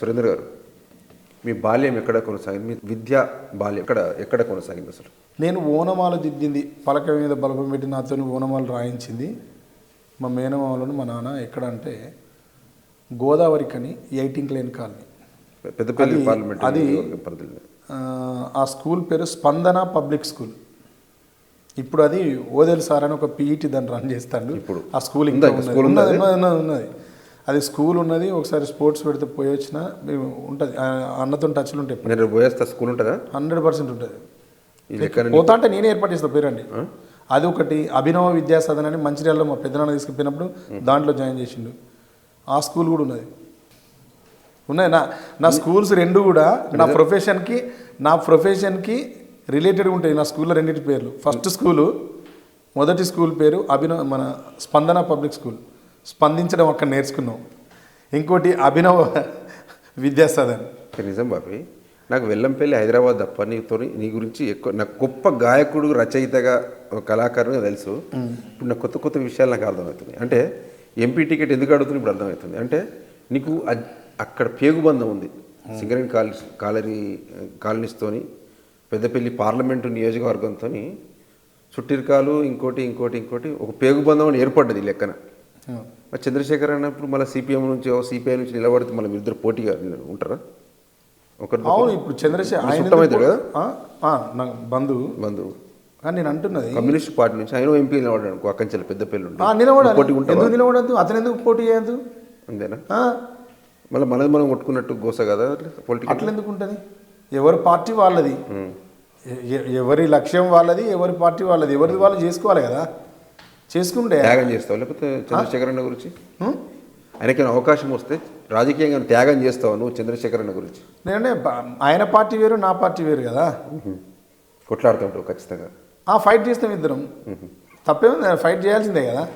సురేంద్ర గారు మీ బాల్యం ఎక్కడ కొనసాగింది? మీ విద్యా బాల్యం ఎక్కడ ఎక్కడ కొనసాగింది అసలు? నేను ఓనమాలు దిద్దింది పలక మీద బలపం పెట్టి నాతో ఓనమాలు రాయించింది. మా మేనమామలను మా నాన్న ఎక్కడ అంటే గోదావరి కని ఎయిటింగ్ లేన్ కాలనీ. పెద్దపల్లి అది- పార్లమెంట్ అది- పరిధిలో. ఆ, స్కూల్ పేరు స్పందన పబ్లిక్ స్కూల్. ఇప్పుడు అది ఓదెల్ సార్ అని ఒక పీఈటీ దాన్ని రన్ చేస్తాడు. ఇప్పుడు. ఆ స్కూల్ ఇంకా ఉన్నది, అది? స్కూల్ ఉన్నది ఒకసారి స్పోర్ట్స్ పెడితే పోయి వచ్చిన ఉంటుంది. అన్నతో టచ్లు ఉంటాయి నేను పోయేస్తా స్కూల్ ఉంటుందా? హండ్రెడ్ పర్సెంట్ ఉంటుంది. పోతా అంటే నేనే ఏర్పాటు చేస్తా పేరండి. అది ఒకటి అభినవ విద్యా సదన్ అని మంచిర్యాలలో మా పెద్దనాన్న తీసుకుపోయినప్పుడు దాంట్లో జాయిన్ చేసిండు. ఆ స్కూల్ కూడా ఉన్నది. ఉన్నాయి. నా నా స్కూల్స్ రెండు కూడా నా ప్రొఫెషన్కి నా ప్రొఫెషన్కి రిలేటెడ్ ఉంటాయి నా స్కూల్లో రెండింటి పేర్లు. ఫస్ట్ స్కూలు మొదటి స్కూల్ పేరు అభినవ్ మన స్పందన పబ్లిక్ స్కూల్. స్పందించడం అక్కడ నేర్చుకున్నాం. ఇంకోటి అభినవ విద్యా సదన్ నిజం బాబీ. నాకు వెల్లంపల్లి హైదరాబాద్ తప్ప నీతో నీ గురించి ఎక్కువ నాకు గొప్ప గాయకుడు రచయితగా ఒక కళాకారునిగా తెలుసు. ఇప్పుడు నాకు కొత్త కొత్త విషయాలు నాకు అర్థమవుతుంది అంటే ఎంపీ టికెట్ ఎందుకు అడుగుతుంది ఇప్పుడు అర్థమవుతుంది. అంటే నీకు అక్కడ పేగుబంధం ఉంది. సింగరేణి కాలనీ కాలనీ కాలనీస్తోని పెద్దపల్లి పార్లమెంటు నియోజకవర్గంతో చుట్టిరకాలు ఇంకోటి ఇంకోటి ఇంకోటి ఒక పేగుబంధం అని ఏర్పడ్డది లెక్కన. మరి చంద్రశేఖర్ అన్నప్పుడు మళ్ళీ సిపిఎం నుంచి సిపిఐ నుంచి నిలబడితే మళ్ళీ మీరిద్దరు పోటీగా ఉంటారా? ఒకరి అవును ఇప్పుడు చంద్రశేఖర్ ఆయన బంధువు బంధువు కానీ నేను అంటున్నది కమ్యూనిస్ట్ పార్టీ నుంచి ఆయన ఎంపీ నిలబడ్డాడు అనుకో అక్కంచెల పెద్ద నిలబడాలి. పోటీ ఎందుకు నిలబడద్దు? అతను ఎందుకు పోటీ చేయద్దు? అంతేనా? మళ్ళీ మనది మనం కొట్టుకున్నట్టు గోస కదా? పొలిటికల్ అట్లా ఎందుకు ఉంటుంది? ఎవరి పార్టీ వాళ్ళది? ఎవరి లక్ష్యం వాళ్ళది? ఎవరి పార్టీ వాళ్ళది? ఎవరిది వాళ్ళు చేసుకోవాలి కదా? చేసుకుంటే త్యాగం చేస్తావు? లేకపోతే చంద్రశేఖర్ అన్న గురించి? ఉం? ఆయనకైనా అవకాశం వస్తే రాజకీయంగా త్యాగం చేస్తావు నువ్వు చంద్రశేఖర్ అన్న గురించి? నేనంటే బ- ఆయన పార్టీ వేరు నా పార్టీ వేరు కదా. కొట్లాడుతూ ఉంటావు ఖచ్చితంగా. ఆ ఫైట్ చేస్తాం ఇద్దరం. తప్పేముంది ఫైట్ చేయాల్సిందే కదా.